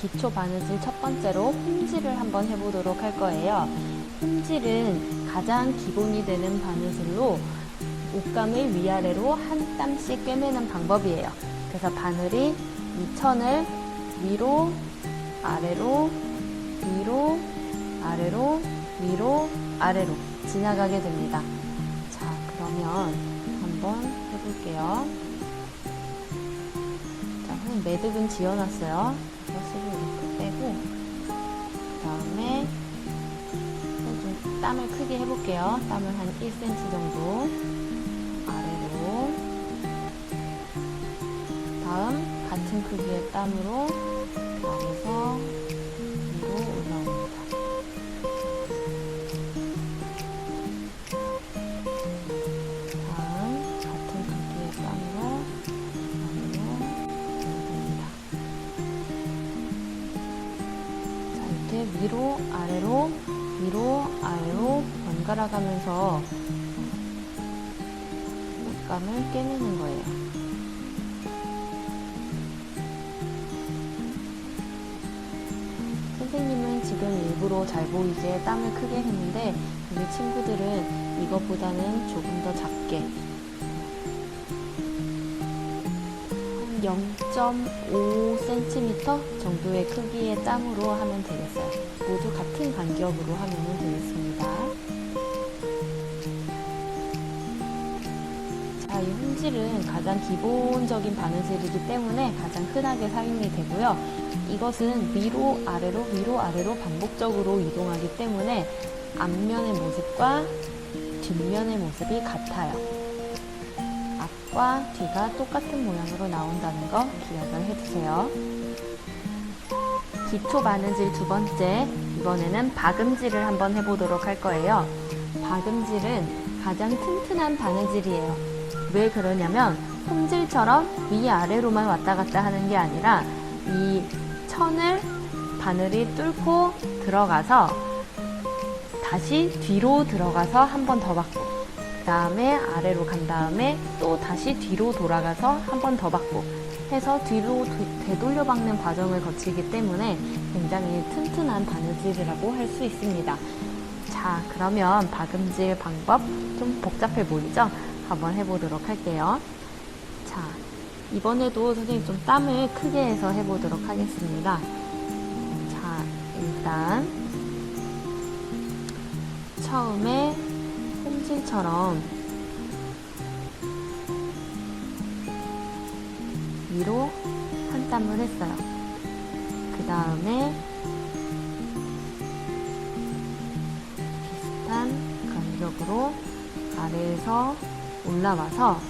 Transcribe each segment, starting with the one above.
기초 바느질 첫 번째로 홈질을 한번 해보도록 할 거예요. 홈질은 가장 기본이 되는 바느질로 옷감을 위아래로 한 땀씩 꿰매는 방법이에요. 그래서 바늘이 이 천을 위로, 아래로, 위로, 아래로, 위로, 아래로 지나가게 됩니다. 자, 그러면 한번 해볼게요. 자, 매듭은 지어놨어요. 버스를 이렇게 빼고, 그 다음에 좀 땀을 크게 해볼게요. 땀을 한 1cm 정도 아래로. 다음 같은 크기의 땀으로 여기서 위로 아래로 위로 아래로 번갈아 가면서 옷감을 꿰매는 거예요. 선생님은 지금 일부러 잘 보이게 땀을 크게 했는데 우리 친구들은 이것보다는 조금 더 작게 한 0.5cm 정도의 크기의 땀으로 하면 되겠어요. 모두 같은 간격으로 하면 되겠습니다. 자, 이 홈질은 가장 기본적인 바느질이기 때문에 가장 흔하게 사용이 되고요. 이것은 위로 아래로 위로 아래로 반복적으로 이동하기 때문에 앞면의 모습과 뒷면의 모습이 같아요. 앞과 뒤가 똑같은 모양으로 나온다는 거 기억을 해주세요. 기초 바느질 두 번째, 이번에는 박음질을 한번 해보도록 할 거예요. 박음질은 가장 튼튼한 바느질이에요. 왜 그러냐면 홈질처럼 위아래로만 왔다 갔다 하는 게 아니라 이 천을 바늘이 뚫고 들어가서 다시 뒤로 들어가서 한 번더그 다음에 아래로 간 다음에 또 다시 뒤로 돌아가서 한 번 더 받고 해서 뒤로 되- 되돌려 박는 과정을 거치기 때문에 굉장히 튼튼한 바느질이라고 할 수 있습니다. 자, 그러면 박음질 방법 좀 복잡해 보이죠? 한번 해보도록 할게요. 자, 이번에도 선생님 좀 땀을 크게 해서 해보도록 하겠습니다. 자, 일단 처음에 홈질처럼 위로 한 땀을 했어요. 그 다음에 비슷한 간격으로 아래에서 올라와서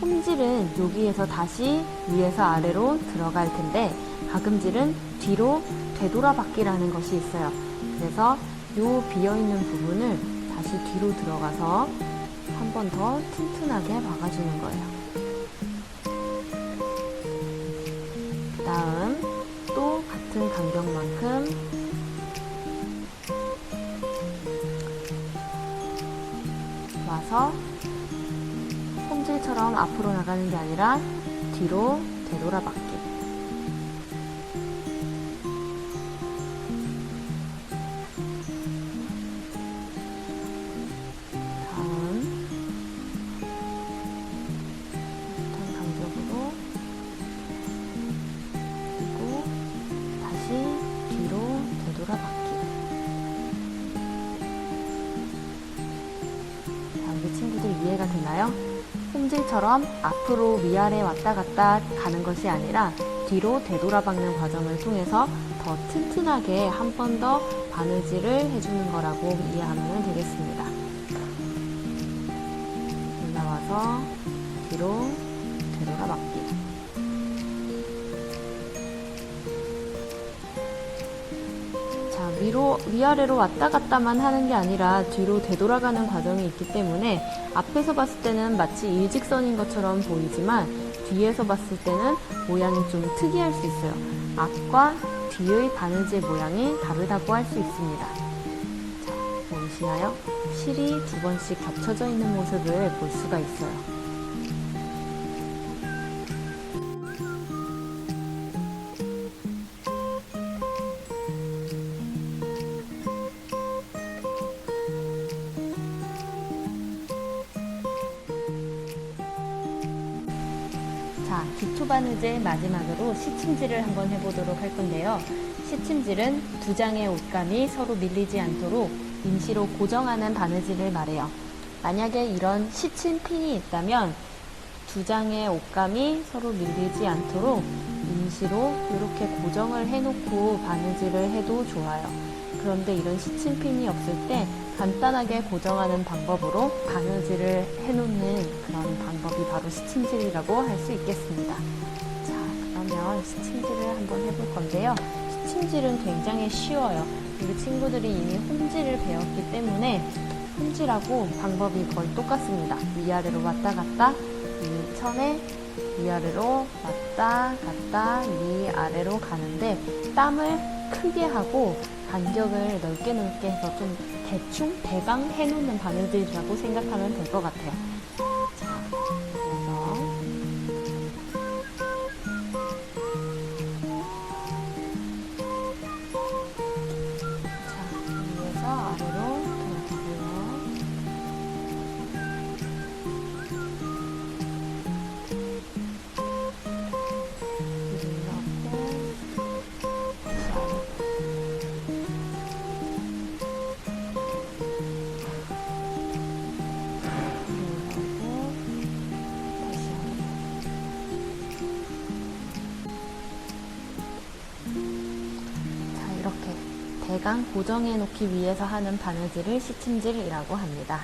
홈질은 여기에서 다시 위에서 아래로 들어갈 텐데 박음질은 뒤로 되돌아받기라는 것이 있어요. 그래서 요 비어있는 부분을 다시 뒤로 들어가서 한 번 더 튼튼하게 박아주는 거예요. 그 다음 또 같은 간격만큼 와서 홈질처럼 앞으로 나가는 게 아니라 뒤로 되돌아받기. 친구들 이해가 되나요? 홈질처럼 앞으로 위아래 왔다 갔다 가는 것이 아니라 뒤로 되돌아박는 과정을 통해서 더 튼튼하게 한 번 더 바느질을 해주는 거라고 이해하면 되겠습니다. 올라와서 뒤로 되돌아박기. 자, 위로, 위아래로 왔다 갔다만 하는 게 아니라 뒤로 되돌아가는 과정이 있기 때문에 앞에서 봤을 때는 마치 일직선인 것처럼 보이지만 뒤에서 봤을 때는 모양이 좀 특이할 수 있어요. 앞과 뒤의 바느질 모양이 다르다고 할 수 있습니다. 자, 보이시나요? 실이 두 번씩 겹쳐져 있는 모습을 볼 수가 있어요. 자, 기초 바느질 마지막으로 시침질을 한번 해보도록 할 건데요. 시침질은 두 장의 옷감이 서로 밀리지 않도록 임시로 고정하는 바느질을 말해요. 만약에 이런 시침 핀이 있다면 두 장의 옷감이 서로 밀리지 않도록 임시로 이렇게 고정을 해놓고 바느질을 해도 좋아요. 그런데 이런 시침핀이 없을 때 간단하게 고정하는 방법으로 바느질을 해놓는 그런 방법이 바로 시침질이라고 할 수 있겠습니다. 자, 그러면 시침질을 한번 해볼 건데요. 시침질은 굉장히 쉬워요. 우리 친구들이 이미 홈질을 배웠기 때문에 홈질하고 방법이 거의 똑같습니다. 위아래로 왔다 갔다, 위 천에 위아래로 왔다 갔다 위아래로 가는데 땀을 크게 하고 간격을 넓게 넓게 해서 좀 대충 대강 해놓는 바느질이라고 생각하면 될 것 같아요. 대강 고정해 놓기 위해서 하는 바느질을 시침질이라고 합니다.